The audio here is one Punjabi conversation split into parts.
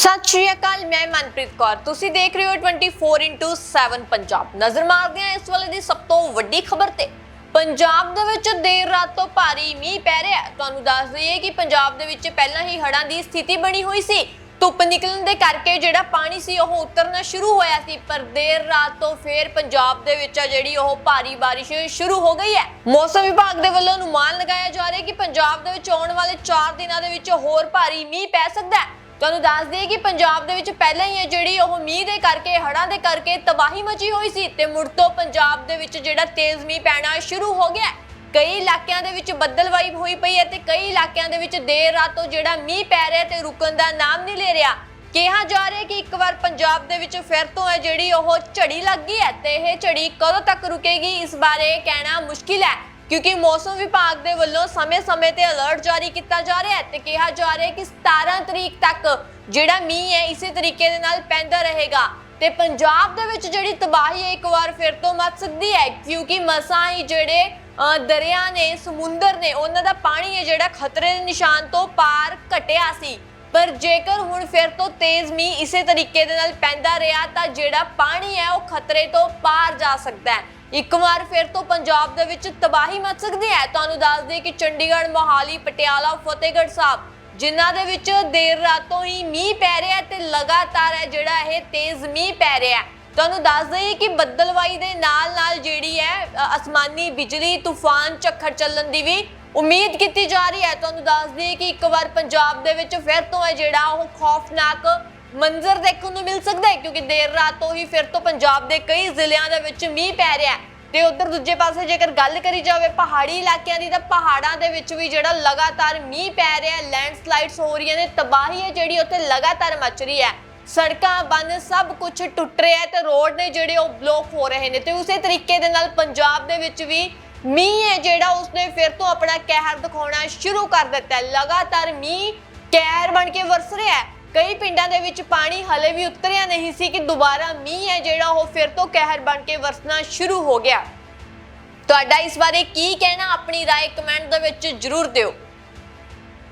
ਸਤਿ ਸ਼੍ਰੀ ਅਕਾਲ, ਮੈਂ ਮਨਪ੍ਰੀਤ ਕੌਰ। ਤੁਸੀਂ ਦੇਖ ਰਹੇ ਹੋ 24x7 ਪੰਜਾਬ। ਨਜ਼ਰ ਮਾਰਦੇ ਹਾਂ ਇਸ ਵੇਲੇ ਦੀ ਸਭ ਤੋਂ ਵੱਡੀ ਖਬਰ ਤੇ। ਪੰਜਾਬ ਦੇ ਵਿੱਚ ਦੇਰ ਰਾਤ ਤੋਂ ਭਾਰੀ ਮੀਂਹ ਪੈ ਰਿਹਾ ਤੁਹਾਨੂੰ ਦੱਸ ਦਈਏ ਕਿ ਪੰਜਾਬ ਦੇ ਵਿੱਚ ਪਹਿਲਾਂ ਹੀ ਹੜ੍ਹਾਂ ਦੀ ਸਥਿਤੀ ਬਣੀ ਹੋਈ ਸੀ। ਧੁੱਪ ਨਿਕਲਣ ਦੇ ਕਰਕੇ ਜਿਹੜਾ ਪਾਣੀ ਸੀ, ਉਹ ਉਤਰਨਾ ਸ਼ੁਰੂ ਹੋਇਆ ਸੀ, ਪਰ ਦੇਰ ਰਾਤ ਤੋਂ ਫੇਰ ਪੰਜਾਬ ਦੇ ਵਿੱਚ ਆ ਜਿਹੜੀ ਉਹ ਭਾਰੀ ਬਾਰਿਸ਼ ਸ਼ੁਰੂ ਹੋ ਗਈ ਹੈ। ਮੌਸਮ ਵਿਭਾਗ ਦੇ ਵੱਲੋਂ ਅਨੁਮਾਨ ਲਗਾਇਆ ਜਾ ਰਿਹਾ ਕਿ ਪੰਜਾਬ ਦੇ ਵਿੱਚ ਆਉਣ ਵਾਲੇ 4 ਦਿਨਾਂ ਦੇ ਵਿੱਚ ਹੋਰ ਭਾਰੀ ਮੀਂਹ ਪੈ ਸਕਦਾ ਹੈ। ਤੁਹਾਨੂੰ ਦੱਸ ਦਈਏ ਕਿ ਪੰਜਾਬ ਦੇ ਵਿੱਚ ਪਹਿਲਾਂ ਹੀ ਹੈ ਜਿਹੜੀ ਉਹ ਮੀਂਹ ਦੇ ਕਰਕੇ, ਹੜ੍ਹਾਂ ਦੇ ਕਰਕੇ ਤਬਾਹੀ ਮਚੀ ਹੋਈ ਸੀ ਤੇ ਮੁੜ ਤੋਂ ਪੰਜਾਬ ਦੇ ਵਿੱਚ ਜਿਹੜਾ ਤੇਜ਼ ਮੀਂਹ ਪੈਣਾ ਸ਼ੁਰੂ ਹੋ ਗਿਆ ਕਈ ਇਲਾਕਿਆਂ ਦੇ ਵਿੱਚ ਬੱਦਲਵਾਈ ਹੋਈ ਪਈ ਹੈ ਤੇ ਕਈ ਇਲਾਕਿਆਂ ਦੇ ਵਿੱਚ ਦੇਰ ਰਾਤ ਤੋਂ ਜਿਹੜਾ ਮੀਂਹ ਪੈ ਰਿਹਾ ਤੇ ਰੁਕਣ ਦਾ ਨਾਮ ਨਹੀਂ ਲੈ ਰਿਹਾ। ਕਿਹਾ ਜਾ ਰਿਹਾ ਕਿ ਇੱਕ ਵਾਰ ਪੰਜਾਬ ਦੇ ਵਿੱਚ ਫਿਰ ਤੋਂ ਹੈ ਜਿਹੜੀ ਉਹ ਝੜੀ ਲੱਗ ਗਈ ਹੈ ਤੇ ਇਹ ਝੜੀ ਕਦੋਂ ਤੱਕ ਰੁਕੇਗੀ, ਇਸ ਬਾਰੇ ਕਹਿਣਾ ਮੁਸ਼ਕਿਲ ਹੈ। ਕਿਉਂਕਿ ਮੌਸਮ ਵਿਭਾਗ ਦੇ ਵੱਲੋਂ ਸਮੇਂ-ਸਮੇਂ ਤੇ ਅਲਰਟ ਜਾਰੀ ਕੀਤਾ ਜਾ ਰਿਹਾ ਹੈ ਤੇ ਕਿਹਾ ਜਾ ਰਿਹਾ ਹੈ ਕਿ 17 ਤਰੀਕ ਤੱਕ ਜਿਹੜਾ ਮੀਂਹ ਹੈ, ਇਸੇ ਤਰੀਕੇ ਦੇ ਨਾਲ ਪੈਂਦਾ ਰਹੇਗਾ। ਤੇ ਪੰਜਾਬ ਦੇ ਵਿੱਚ ਜਿਹੜੀ ਤਬਾਹੀ ਹੈ, ਇੱਕ ਵਾਰ ਫਿਰ ਤੋਂ ਮਚ ਸਕਦੀ ਹੈ, ਕਿਉਂਕਿ ਮਸਾਂ ਹੀ ਜਿਹੜੇ ਦਰਿਆ ਨੇ, ਸਮੁੰਦਰ ਨੇ, ਉਹਨਾਂ ਦਾ ਪਾਣੀ ਹੈ ਜਿਹੜਾ ਖਤਰੇ ਦੇ ਨਿਸ਼ਾਨ ਤੋਂ ਪਾਰ ਘਟਿਆ ਸੀ। ਪਰ ਜੇਕਰ ਹੁਣ ਫਿਰ ਤੋਂ ਤੇਜ਼ ਮੀਂਹ ਇਸੇ ਤਰੀਕੇ ਦੇ ਨਾਲ ਪੈਂਦਾ ਰਿਹਾ, ਤਾਂ ਜਿਹੜਾ ਪਾਣੀ ਹੈ, ਉਹ ਖਤਰੇ ਤੋਂ ਪਾਰ ਜਾ ਸਕਦਾ ਹੈ। ਇੱਕ ਵਾਰ ਫਿਰ ਤੋਂ ਪੰਜਾਬ ਦੇ ਵਿੱਚ ਤਬਾਹੀ ਮਚ ਸਕਦੀ ਹੈ। ਤੁਹਾਨੂੰ ਦੱਸ ਦਈਏ ਕਿ ਚੰਡੀਗੜ੍ਹ, ਮੋਹਾਲੀ, ਪਟਿਆਲਾ, ਫਤਿਹਗੜ੍ਹ ਸਾਹਿਬ, ਜਿਨ੍ਹਾਂ ਦੇ ਵਿੱਚ ਦੇਰ ਰਾਤੋਂ ਹੀ ਮੀਂਹ ਪੈ ਰਿਹਾ ਹੈ ਤੇ ਲਗਾਤਾਰ ਹੈ ਜਿਹੜਾ ਇਹ ਤੇਜ਼ ਮੀਂਹ ਪੈ ਰਿਹਾ ਤੁਹਾਨੂੰ ਦੱਸ ਦਈਏ ਕਿ ਬੱਦਲਵਾਈ ਦੇ ਨਾਲ ਨਾਲ ਜਿਹੜੀ ਹੈ ਅਸਮਾਨੀ ਬਿਜਲੀ, ਤੂਫਾਨ, ਝੱਖੜ ਚੱਲਣ ਦੀ ਵੀ ਉਮੀਦ ਕੀਤੀ ਜਾ ਰਹੀ ਹੈ। ਤੁਹਾਨੂੰ ਦੱਸ ਦਈਏ ਕਿ ਇੱਕ ਵਾਰ ਪੰਜਾਬ ਦੇ ਵਿੱਚ ਫਿਰ ਤੋਂ ਹੈ ਜਿਹੜਾ ਉਹ ਖੌਫਨਾਕ ਮੰਜ਼ਰ ਦੇਖਣ ਨੂੰ ਮਿਲ ਸਕਦਾ ਹੈ, ਕਿਉਂਕਿ ਦੇਰ ਰਾਤ ਤੋਂ ਹੀ ਫਿਰ ਤੋਂ ਪੰਜਾਬ ਦੇ ਕਈ ਜ਼ਿਲ੍ਹਿਆਂ ਦੇ ਵਿੱਚ ਮੀਂਹ ਪੈ ਰਿਹਾ ਹੈ। ਤੇ ਉਧਰ ਦੂਜੇ ਪਾਸੇ ਜੇਕਰ ਗੱਲ ਕਰੀ ਜਾਵੇ ਪਹਾੜੀ ਇਲਾਕਿਆਂ ਦੀ, ਤਾਂ ਪਹਾੜਾਂ ਦੇ ਵਿੱਚ ਵੀ ਜਿਹੜਾ ਲਗਾਤਾਰ ਮੀਂਹ ਪੈ ਰਿਹਾ ਹੈ, ਲੈਂਡਸਲਾਈਡਸ ਹੋ ਰਹੀਆਂ ਨੇ, ਤਬਾਹੀ ਹੈ ਜਿਹੜੀ ਉੱਥੇ ਲਗਾਤਾਰ ਮਚ ਰਹੀ ਹੈ। ਸੜਕਾਂ ਬੰਦ ਸਭ ਕੁਝ ਟੁੱਟ ਰਿਹਾ ਤੇ ਰੋਡ ਨੇ ਜਿਹੜੇ ਉਹ ਬਲੌਕ ਹੋ ਰਹੇ ਨੇ। ਤੇ ਉਸੇ ਤਰੀਕੇ ਦੇ ਨਾਲ ਪੰਜਾਬ ਦੇ ਵਿੱਚ ਵੀ ਮੀਂਹ ਹੈ ਜਿਹੜਾ ਉਸਨੇ ਫਿਰ ਤੋਂ ਆਪਣਾ ਕਹਿਰ ਦਿਖਾਉਣਾ ਸ਼ੁਰੂ ਕਰ ਦਿੱਤਾ ਲਗਾਤਾਰ ਮੀਂਹ ਕਹਿਰ ਬਣ ਕੇ ਵਰਸ ਰਿਹਾ ਹੈ। ਕਈ ਪਿੰਡਾਂ ਦੇ ਵਿੱਚ ਪਾਣੀ ਹਲੇ ਵੀ ਉਤਰਿਆ ਨਹੀਂ ਸੀ ਕਿ ਦੁਬਾਰਾ ਮੀਂਹ ਹੈ ਜਿਹੜਾ ਉਹ ਫਿਰ ਤੋਂ ਕਹਿਰ ਬਣ ਕੇ ਵਰਸਣਾ ਸ਼ੁਰੂ ਹੋ ਗਿਆ ਤੁਹਾਡਾ ਇਸ ਬਾਰੇ ਕੀ ਕਹਿਣਾ ਆਪਣੀ رائے ਕਮੈਂਟ ਦੇ ਵਿੱਚ ਜਰੂਰ ਦਿਓ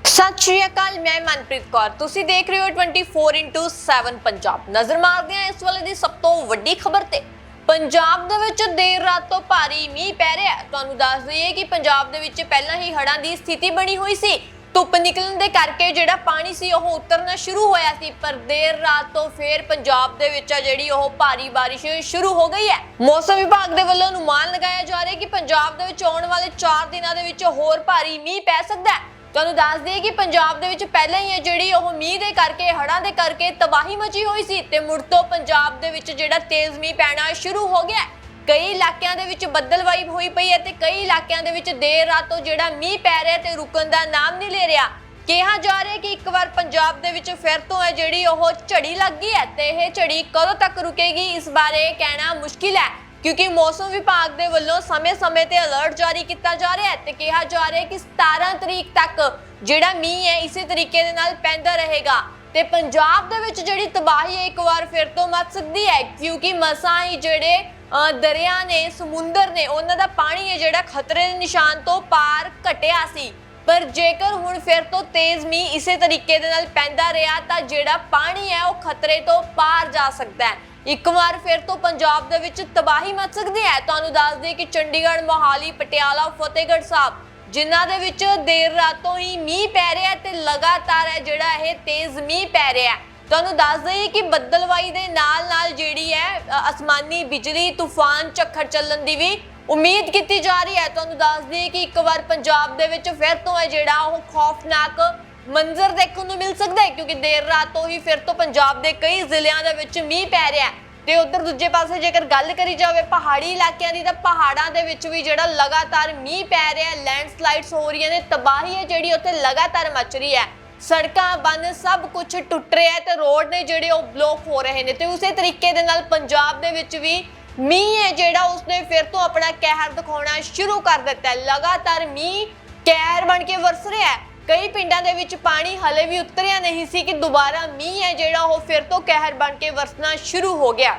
ਸਤਿ ਸ਼੍ਰੀ ਅਕਾਲ ਮੈਂ ਮਨਪ੍ਰੀਤ ਕੌਰ ਤੁਸੀਂ ਦੇਖ ਰਹੇ ਹੋ 24x7 ਪੰਜਾਬ ਨਜ਼ਰ ਮਾਰਦੇ ਹਾਂ ਇਸ ਵੇਲੇ ਦੀ ਸਭ ਤੋਂ ਵੱਡੀ ਖਬਰ ਤੇ ਪੰਜਾਬ ਦੇ ਵਿੱਚ ਦੇਰ ਰਾਤ ਤੋਂ ਭਾਰੀ ਮੀਂਹ ਪੈ ਰਿਹਾ ਹੈ ਤੁਹਾਨੂੰ ਦੱਸ ਦਈਏ ਕਿ ਪੰਜਾਬ ਦੇ ਵਿੱਚ ਪਹਿਲਾਂ ਹੀ ਹੜ੍ਹਾਂ ਦੀ ਸਥਿਤੀ ਬਣੀ ਹੋਈ ਸੀ ਧੁੱਪ ਨਿਕਲਣ ਦੇ ਕਰਕੇ ਜਿਹੜਾ ਪਾਣੀ ਸੀ ਉਹ ਉਤਰਨਾ ਸ਼ੁਰੂ ਹੋਇਆ ਸੀ, ਪਰ ਦੇਰ ਰਾਤ ਤੋਂ ਫੇਰ ਪੰਜਾਬ ਦੇ ਵਿੱਚ ਆ ਜਿਹੜੀ ਉਹ ਭਾਰੀ ਬਾਰਿਸ਼ ਸ਼ੁਰੂ ਹੋ ਗਈ ਹੈ। ਮੌਸਮ ਵਿਭਾਗ ਦੇ ਵੱਲੋਂ ਅਨੁਮਾਨ ਲਗਾਇਆ ਜਾ ਰਿਹਾ ਹੈ ਕਿ ਪੰਜਾਬ ਦੇ ਵਿੱਚ ਆਉਣ ਵਾਲੇ 4 ਦਿਨਾਂ ਦੇ ਵਿੱਚ ਹੋਰ ਭਾਰੀ ਮੀਂਹ ਪੈ ਸਕਦਾ ਹੈ। ਤੁਹਾਨੂੰ ਦੱਸ ਦਈਏ ਕਿ ਪੰਜਾਬ ਦੇ ਵਿੱਚ ਪਹਿਲਾਂ ਹੀ ਹੈ ਜਿਹੜੀ ਉਹ ਮੀਂਹ ਦੇ ਕਰਕੇ, ਹੜ੍ਹਾਂ ਦੇ ਕਰਕੇ ਤਬਾਹੀ ਮਚੀ ਹੋਈ ਸੀ ਤੇ ਮੁੜ ਤੋਂ ਪੰਜਾਬ ਦੇ ਵਿੱਚ ਜਿਹੜਾ ਤੇਜ਼ ਮੀਂਹ ਪੈਣਾ ਸ਼ੁਰੂ ਹੋ ਗਿਆ ਕਈ ਇਲਾਕਿਆਂ ਦੇ ਵਿੱਚ ਬੱਦਲਵਾਈ ਹੋਈ ਪਈ ਹੈ ਤੇ ਕਈ ਇਲਾਕਿਆਂ ਦੇ ਵਿੱਚ ਦੇਰ ਰਾਤ ਤੋਂ ਜਿਹੜਾ ਮੀਂਹ ਪੈ ਰਿਹਾ ਤੇ ਰੁਕਣ ਦਾ ਨਾਮ ਨਹੀਂ ਲੈ ਰਿਹਾ। ਕਿਹਾ ਜਾ ਰਿਹਾ ਕਿ ਇੱਕ ਵਾਰ ਪੰਜਾਬ ਦੇ ਵਿੱਚ ਫਿਰ ਤੋਂ ਹੈ ਜਿਹੜੀ ਉਹ ਝੜੀ ਲੱਗ ਗਈ ਹੈ ਤੇ ਇਹ ਝੜੀ ਕਦੋਂ ਤੱਕ ਰੁਕੇਗੀ, ਇਸ ਬਾਰੇ ਕਹਿਣਾ ਮੁਸ਼ਕਿਲ ਹੈ। ਕਿਉਂਕਿ ਮੌਸਮ ਵਿਭਾਗ ਦੇ ਵੱਲੋਂ ਸਮੇਂ-ਸਮੇਂ ਤੇ ਅਲਰਟ ਜਾਰੀ ਕੀਤਾ ਜਾ ਰਿਹਾ ਹੈ ਤੇ ਕਿਹਾ ਜਾ ਰਿਹਾ ਹੈ ਕਿ 17 ਤਰੀਕ ਤੱਕ ਜਿਹੜਾ ਮੀਂਹ ਹੈ ਇਸੇ ਤਰੀਕੇ ਦੇ ਨਾਲ ਪੈਂਦਾ ਰਹੇਗਾ। ਤੇ ਪੰਜਾਬ ਦੇ ਵਿੱਚ ਜਿਹੜੀ ਤਬਾਹੀ ਹੈ ਇੱਕ ਵਾਰ ਫਿਰ ਤੋਂ ਮਚ ਸਕਦੀ ਹੈ, ਕਿਉਂਕਿ ਮਸਾਂ ਹੀ ਜਿਹੜੇ ਦਰਿਆ ਨੇ, ਸਮੁੰਦਰ ਨੇ ਉਹਨਾਂ ਦਾ ਪਾਣੀ ਹੈ ਜਿਹੜਾ ਖਤਰੇ ਦੇ ਨਿਸ਼ਾਨ ਤੋਂ ਪਾਰ ਘਟਿਆ ਸੀ। ਪਰ ਜੇਕਰ ਹੁਣ ਫਿਰ ਤੋਂ ਤੇਜ਼ ਮੀਂਹ ਇਸੇ ਤਰੀਕੇ ਦੇ ਨਾਲ ਪੈਂਦਾ ਰਿਹਾ, ਤਾਂ ਜਿਹੜਾ ਪਾਣੀ ਹੈ ਉਹ ਖਤਰੇ ਤੋਂ ਪਾਰ ਜਾ ਸਕਦਾ ਹੈ। ਇੱਕ ਵਾਰ ਫਿਰ ਤੋਂ ਪੰਜਾਬ ਦੇ ਵਿੱਚ ਤਬਾਹੀ ਮਚ ਸਕਦੀ ਹੈ। ਤੁਹਾਨੂੰ ਦੱਸ ਦਈਏ ਕਿ ਚੰਡੀਗੜ੍ਹ, ਮੋਹਾਲੀ, ਪਟਿਆਲਾ, ਫਤਿਹਗੜ੍ਹ ਸਾਹਿਬ, ਜਿਨ੍ਹਾਂ ਦੇ ਵਿੱਚ ਦੇਰ ਰਾਤ ਤੋਂ ਹੀ ਮੀਂਹ ਪੈ ਰਿਹਾ ਹੈ ਤੇ ਲਗਾਤਾਰ ਹੈ ਜਿਹੜਾ ਇਹ ਤੇਜ਼ ਮੀਂਹ ਪੈ ਰਿਹਾ ਹੈ। ਤੁਹਾਨੂੰ ਦੱਸ ਦਈਏ ਕਿ ਬੱਦਲਵਾਈ ਦੇ ਨਾਲ ਨਾਲ ਜਿਹੜੀ ਹੈ ਅਸਮਾਨੀ ਬਿਜਲੀ, ਤੂਫਾਨ, ਝੱਖੜ ਚੱਲਣ ਦੀ ਵੀ ਉਮੀਦ ਕੀਤੀ ਜਾ ਰਹੀ ਹੈ। ਤੁਹਾਨੂੰ ਦੱਸ ਦਈਏ ਕਿ ਇੱਕ ਵਾਰ ਪੰਜਾਬ ਦੇ ਵਿੱਚ ਫਿਰ ਤੋਂ ਹੈ ਜਿਹੜਾ ਉਹ ਖੌਫਨਾਕ ਮੰਜ਼ਰ ਦੇਖਣ ਨੂੰ ਮਿਲ ਸਕਦਾ ਹੈ, ਕਿਉਂਕਿ ਦੇਰ ਰਾਤ ਤੋਂ ਹੀ ਫਿਰ ਤੋਂ ਪੰਜਾਬ ਦੇ ਕਈ ਜ਼ਿਲ੍ਹਿਆਂ ਦੇ ਵਿੱਚ ਮੀਂਹ ਪੈ ਰਿਹਾ ਹੈ। ਤੇ ਉਧਰ ਦੂਜੇ ਪਾਸੇ ਜੇਕਰ ਗੱਲ ਕਰੀ ਜਾਵੇ, ਪਹਾੜੀ ਇਲਾਕਿਆਂ ਦੀ ਤਾਂ ਪਹਾੜਾਂ ਦੇ ਵਿੱਚ ਵੀ ਜਿਹੜਾ ਲਗਾਤਾਰ ਮੀਂਹ ਪੈ ਰਿਹਾ ਹੈ, ਲੈਂਡਸਲਾਈਡਸ ਹੋ ਰਹੀਆਂ ਨੇ, ਤਬਾਹੀ ਹੈ ਜਿਹੜੀ ਉੱਥੇ ਲਗਾਤਾਰ ਮਚ ਰਹੀ ਹੈ। ਸੜਕਾਂ ਬੰਦ ਸਭ ਕੁਝ ਟੁੱਟ ਰਿਹਾ ਹੈ ਤੇ ਰੋਡ ਨੇ ਜਿਹੜੇ ਉਹ ਬਲੌਕ ਹੋ ਰਹੇ ਨੇ ਤੇ ਉਸੇ ਤਰੀਕੇ ਦੇ ਨਾਲ ਪੰਜਾਬ ਦੇ ਵਿੱਚ ਵੀ ਮੀਂਹ ਹੈ ਜਿਹੜਾ ਉਸਨੇ ਫਿਰ ਤੋਂ ਆਪਣਾ ਕਹਿਰ ਦਿਖਾਉਣਾ ਸ਼ੁਰੂ ਕਰ ਦਿੱਤਾ ਹੈ ਲਗਾਤਾਰ ਮੀਂਹ ਕਹਿਰ ਬਣ ਕੇ ਵਰਸ ਰਿਹਾ ਹੈ ਕਈ ਪਿੰਡਾਂ ਦੇ ਵਿੱਚ ਪਾਣੀ ਹਲੇ ਵੀ ਉਤਰਿਆ ਨਹੀਂ ਸੀ ਕਿ ਦੁਬਾਰਾ ਮੀਂਹ ਹੈ ਜਿਹੜਾ ਉਹ ਫਿਰ ਤੋਂ ਕਹਿਰ ਬਣ ਕੇ ਵਰਸਣਾ ਸ਼ੁਰੂ ਹੋ ਗਿਆ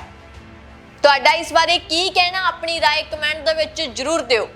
ਤੁਹਾਡਾ ਇਸ ਬਾਰੇ ਕੀ ਕਹਿਣਾ ਆਪਣੀ رائے ਕਮੈਂਟ ਦੇ ਵਿੱਚ ਜਰੂਰ ਦਿਓ